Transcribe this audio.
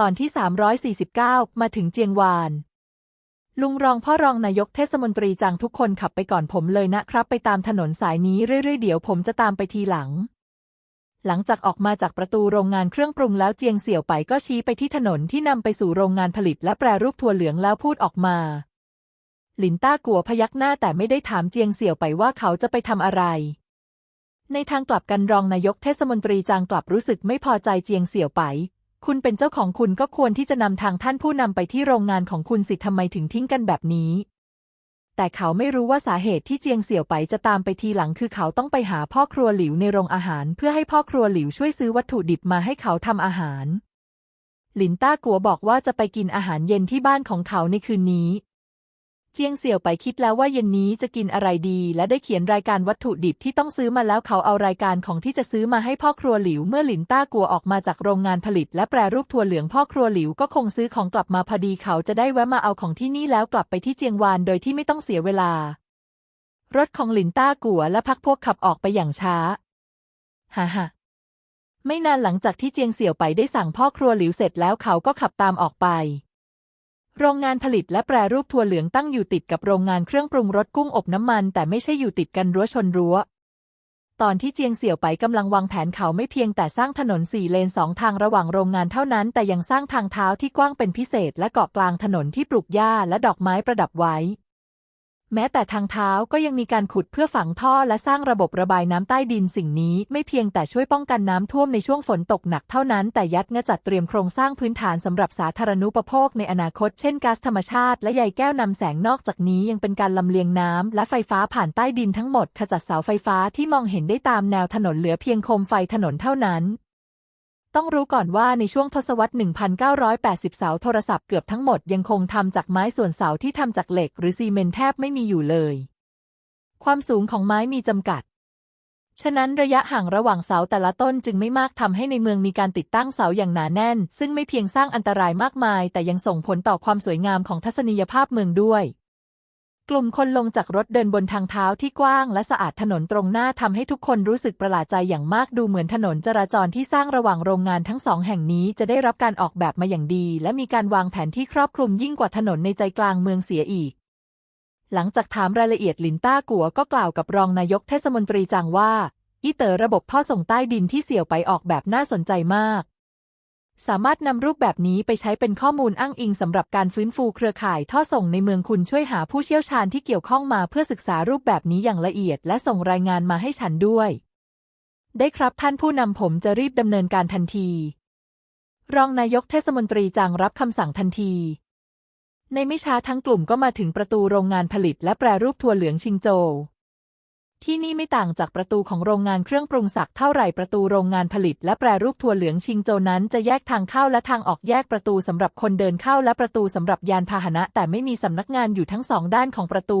ตอนที่ 349 มาถึงเจียงวาน ลุงรองพ่อรองนายกเทศมนตรีจางทุกคนขับไปก่อนผมเลยนะครับ ไปตามถนนสายนี้เรื่อยๆ เดี๋ยวผมจะตามไปทีหลัง หลังจากออกมาจากประตูโรงงานเครื่องปรุงแล้วเจียงเสี่ยวไปก็ชี้ไปที่ถนนที่นำไปสู่โรงงานผลิตและแปรรูปถั่วเหลืองแล้วพูดออกมาหลินต้ากัวพยักหน้าแต่ไม่ได้ถามเจียงเสี่ยวไปว่าเขาจะไปทำอะไร ในทางกลับกันรองนายกเทศมนตรีจางกลับรู้สึกไม่พอใจเจียงเสี่ยวไป คุณเป็นเจ้าของคุณก็ควรที่จะนำทางท่านผู้นำไปที่โรงงานของคุณสิทำไมถึงทิ้งกันแบบนี้ แต่เขาไม่รู้ว่าสาเหตุที่เจียงเสี่ยวไปจะตามไปทีหลังคือเขาต้องไปหาพ่อครัวหลิวในโรงอาหาร เพื่อให้พ่อครัวหลิวช่วยซื้อวัตถุดิบมาให้เขาทำอาหาร หลินต้ากัวบอกว่าจะไปกินอาหารเย็นที่บ้านของเขาในคืนนี้ เจียงเสี่ยวไปคิดแล้วว่าเย็นนี้จะกินอะไรดี และได้เขียนรายการวัตถุดิบที่ต้องซื้อมาแล้วเขาเอารายการของที่จะซื้อมาให้พ่อครัวหลิว เมื่อหลินต้ากัวออกมาจากโรงงานผลิต และแปรรูปถั่วเหลืองพ่อครัวหลิวก็คงซื้อของกลับมาพอดีเขาจะได้แวะมาเอาของที่นี่แล้วกลับไปที่เจียงวานโดยที่ไม่ต้องเสียเวลา รถของหลินต้ากัวและพักพวกขับออกไปอย่างช้าฮ่าฮ่าไม่นานหลังจากที่เจียงเสี่ยวไปได้สั่งพ่อครัวหลิวเสร็จแล้วเขาก็ขับตามออกไป โรงงานผลิตและแปรรูปถั่วเหลืองตั้งอยู่ติดกับโรงงานเครื่องปรุงรสกุ้งอบน้ำมัน แต่ไม่ใช่อยู่ติดกันรั้วชนรั้ว ตอนที่เจียงเสี่ยวไปกำลังวางแผนเขาไม่เพียงแต่สร้างถนนสี่เลนสองทางระหว่างโรงงานเท่านั้น แต่ยังสร้างทางเท้าที่กว้างเป็นพิเศษและเกาะกลางถนนที่ปลูกหญ้าและดอกไม้ประดับไว้ แม้แต่ทางเท้าก็ยังมีการขุดเพื่อฝังท่อและสร้างระบบระบายน้ำใต้ดินสิ่งนี้ ไม่เพียงแต่ช่วยป้องกันน้ำท่วมในช่วงฝนตกหนักเท่านั้น แต่ยัดงจัดเตรียมโครงสร้างพื้นฐานสำหรับสาธารณูปโภคในอนาคตเช่นก๊าซธรรมชาติและใยแก้วนำแสงนอกจากนี้ยังเป็นการลำเลียงน้ำและไฟฟ้าผ่านใต้ดินทั้งหมดขจัดเสาไฟฟ้าที่มองเห็นได้ตามแนวถนนเหลือเพียงโคมไฟถนนเท่านั้น ต้องรู้ก่อนว่าในช่วงทศวรรษ 1980 เสาโทรศัพท์เกือบทั้งหมดยังคงทำจากไม้ส่วนเสาที่ทำจากเหล็ก หรือซีเมนต์แทบไม่มีอยู่เลย ความสูงของไม้มีจำกัด ฉะนั้นระยะห่างระหว่างเสาแต่ละต้นจึงไม่มากทำให้ในเมืองมีการติดตั้งเสาอย่างหนาแน่น ซึ่งไม่เพียงสร้างอันตรายมากมาย แต่ยังส่งผลต่อความสวยงามของทัศนียภาพเมืองด้วย กลุ่มคนลงจากรถเดินบนทางเท้าที่กว้างและสะอาดถนนตรงหน้าทำให้ทุกคนรู้สึกประหลาดใจอย่างมากดูเหมือนถนนจราจรที่สร้างระหว่างโรงงานทั้งสองแห่งนี้จะได้รับการออกแบบมาอย่างดี และมีการวางแผนที่ครอบคลุมยิ่งกว่าถนนในใจกลางเมืองเสียอีก หลังจากถามรายละเอียดลินต้ากัวก็กล่าวกับรองนายกเทศมนตรีจางว่าอีเตอร์ระบบท่อส่งใต้ดินที่เสี่ยวไปออกแบบน่าสนใจมาก สามารถนำรูปแบบนี้ไปใช้เป็นข้อมูลอ้างอิงสำหรับการฟื้นฟูเครือข่ายท่อส่งในเมืองคุณช่วยหาผู้เชี่ยวชาญที่เกี่ยวข้องมาเพื่อศึกษารูปแบบนี้อย่างละเอียด และส่งรายงานมาให้ฉันด้วย ได้ครับท่านผู้นำผมจะรีบดำเนินการทันที รองนายกเทศมนตรีจางรับคำสั่งทันที ในไม่ช้าทั้งกลุ่มก็มาถึงประตูโรงงานผลิตและแปรรูปถั่วเหลืองชิงโจว ที่นี่ไม่ต่างจากประตูของโรงงานเครื่องปรุงสักเท่าไหร่ประตูโรงงานผลิต และแปรรูปถั่วเหลืองชิงโจนั้นจะแยกทางเข้าและทางออกแยกประตูสำหรับคนเดินเข้าและประตูสำหรับยานพาหนะ แต่ไม่มีสำนักงานอยู่ทั้งสองด้านของประตู